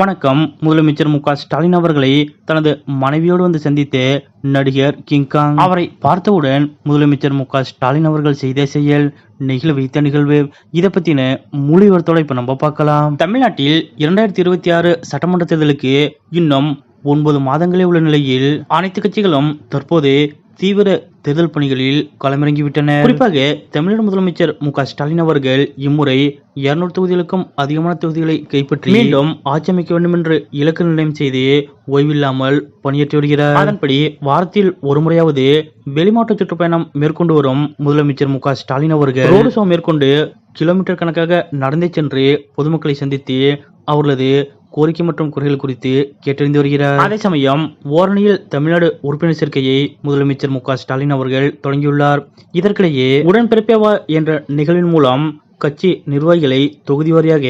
வணக்கம். முதலமைச்சர் மு ஸ்டாலின் அவர்களை தனது மனைவியோடு வந்து சந்தித்த நடிகர் கிங்காங் அவரை பார்த்தவுடன் முதலமைச்சர் மு ஸ்டாலின் அவர்கள் செய்த செயல் நெகிழ வைத்த நிகழ்வு இதை பத்தின மொழிவரத்தோட இப்ப நம்ம பார்க்கலாம். தமிழ்நாட்டில் இரண்டாயிரத்தி இருபத்தி ஆறு சட்டமன்ற தேர்தலுக்கு இன்னும் ஒன்பது மாதங்களே உள்ள நிலையில் அனைத்து கட்சிகளும் தற்போது தீவிர தேர்தல் பணிகளில் களமிறங்கிவிட்டன குறிப்பாக தமிழக முதலமைச்சர் மு க ஸ்டாலின் அவர்கள் இம்முறை இருநூறு தொகுதிகளுக்கும் அதிகமான தொகுதிகளை கைப்பற்றி மீண்டும் ஆட்சி அமைக்க வேண்டும் என்று இலக்கு நிர்ணயம் செய்து ஓய்வில்லாமல் பணியாற்றி வருகிறார். அதன்படி வாரத்தில் ஒரு முறையாவது வெளிமாவட்ட சுற்றுப்பயணம் மேற்கொண்டு வரும் முதலமைச்சர் மு க ஸ்டாலின் அவர்கள் ரோடு ஷோ மேற்கொண்டு கிலோமீட்டர் கணக்காக நடந்தே சென்று பொதுமக்களை சந்தித்து அவர்களது கோரிக்கை மற்றும் குறைகள் குறித்து கேட்டறிந்து வருகிறார். அதே சமயம் ஓரணியில் தமிழ்நாடு உறுப்பினர் சேர்க்கையை முதலமைச்சர் மு ஸ்டாலின் அவர்கள் தொடங்கியுள்ளார். இதற்கிடையே உடன்பிறப்பேவா என்ற நிகழ்வின் மூலம் கட்சி நிர்வாகிகளை தொகுதி வாரியாக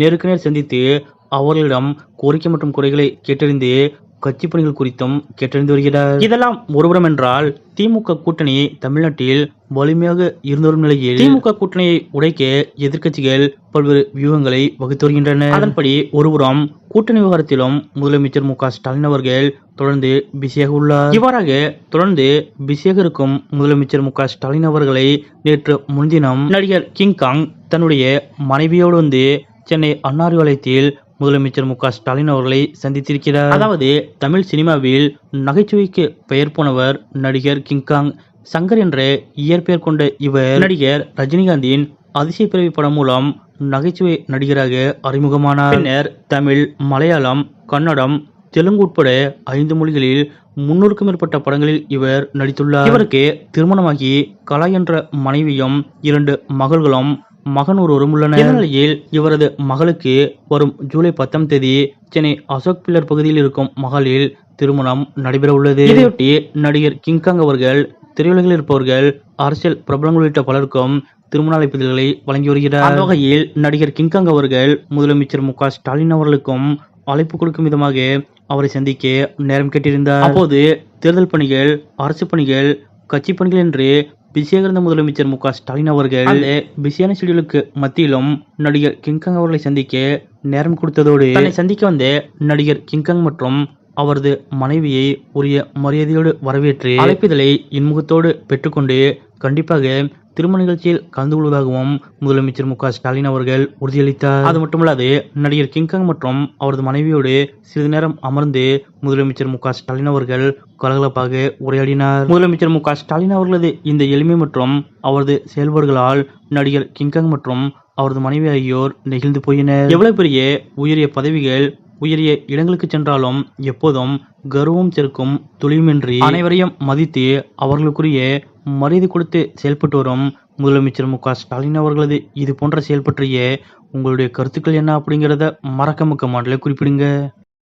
நேருக்கு நேர் சந்தித்து அவர்களிடம் கோரிக்கை மற்றும் குறைகளை கேட்டறிந்து கட்சி பணிகள் குறித்தும் கேட்டறிந்து வருகிறார். இதெல்லாம் ஒருபுறம் என்றால் திமுக கூட்டணி தமிழ்நாட்டில் வலிமையாக இருந்து வரும் நிலையில் திமுக கூட்டணியை உடைக்க எதிர்க்கட்சிகள் பல்வேறு வியூகங்களை வகுத்து வருகின்றன. அதன்படி ஒருபுறம் கூட்டணி விவகாரத்திலும் முதலமைச்சர் மு க ஸ்டாலின் அவர்கள் தொடர்ந்து பிஸியாக உள்ளார். இவ்வாறாக தொடர்ந்து பிஸியாக இருக்கும் முதலமைச்சர் மு க ஸ்டாலின் அவர்களை நேற்று முன்தினம் நடிகர் கிங்காங் தன்னுடைய மனைவியோடு வந்து சென்னை அன்னாரி வலயத்தில் முதலமைச்சர் மு க. ஸ்டாலின் அவர்களை சந்தித்திருக்கிறார். அதாவது தமிழ் சினிமாவில் நகைச்சுவைக்கு பெயர் போனவர் நடிகர் கிங்காங் சங்கர் என்ற இயற்பெயர் கொண்ட இவர் நடிகர் ரஜினிகாந்தின் அதிசய பிறவி படம் மூலம் நகைச்சுவை நடிகராக அறிமுகமானார். பின்னர் தமிழ் மலையாளம் கன்னடம் தெலுங்கு உட்பட ஐந்து மொழிகளில் முன்னூறுக்கும் மேற்பட்ட படங்களில் இவர் நடித்துள்ளார். இவருக்கு திருமணமாகி கலா என்ற மனைவியும் இரண்டு மகள்களும் மகன் ஒருவரும் உள்ளனர் இந்த நிலையில் இவரது மகளுக்கு வரும் ஜூலை பத்தாம் தேதி சென்னை அசோக் பில்லர் பகுதியில் இருக்கும் மகளில் திருமணம் நடைபெற உள்ளது இதையொட்டி நடிகர் கிங்காங் அவர்கள் திரையுலகில் இருப்பவர்கள் அரசியல் பிரபலங்கள் உள்ளிட்ட பலருக்கும் திருமண அழைப்புதல்களை வழங்கி வருகிறார். அந்த வகையில் நடிகர் கிங்காங் அவர்கள் முதலமைச்சர் மு ஸ்டாலின் அவர்களுக்கும் அழைப்பு கொடுக்கும் விதமாக அவரை சந்திக்க நேரம் கேட்டிருந்தார். அப்போது தேர்தல் பணிகள் அரசு பணிகள் கட்சி பணிகள் என்று பிஸியாக முதலமைச்சர் மு க ஸ்டாலின் அவர்கள் பிஸியான ஷெடியூலுக்கு மத்தியிலும் நடிகர் கிங்காங் அவர்களை சந்திக்க நேரம் கொடுத்ததோடு தன்னை சந்திக்க வந்த நடிகர் கிங்காங் மற்றும் அவரது மனைவியை உரிய மரியாதையோடு வரவேற்று அழைப்பிதழை இன்முகத்தோடு பெற்றுக்கொண்டு கண்டிப்பாக திருமண நிகழ்ச்சியில் கலந்து கொள்வதாகவும் முதலமைச்சர் மு ஸ்டாலின் அவர்கள் உறுதியளித்தார். அது மட்டுமல்லாது நடிகர் கிங்காங் மற்றும் அவரது மனைவியோடு சிறிது நேரம் அமர்ந்து முதலமைச்சர் மு ஸ்டாலின் அவர்கள் கலகலப்பாக உரையாடினார். முதலமைச்சர் மு ஸ்டாலின் அவர்களது இந்த எளிமை மற்றும் அவரது செயல்பாடுகளால் நடிகர் கிங்காங் மற்றும் அவரது மனைவி ஆகியோர் நெகிழ்ந்து போயினர். எவ்வளவு பெரிய உயரிய பதவிகள் உயரிய இடங்களுக்கு சென்றாலும் எப்போதும் கர்வம் சேர்க்கும் துளியுமின்றி அனைவரையும் மதித்து அவர்களுக்குரிய மரியாதை கொடுத்து செயல்பட்டு வரும் முதலமைச்சர் மு க ஸ்டாலின் அவர்களது இது போன்ற செயல் பற்றிய உங்களுடைய கருத்துக்கள் என்ன அப்படிங்கிறத மறக்க மக்க மாடல குறிப்பிடுங்க.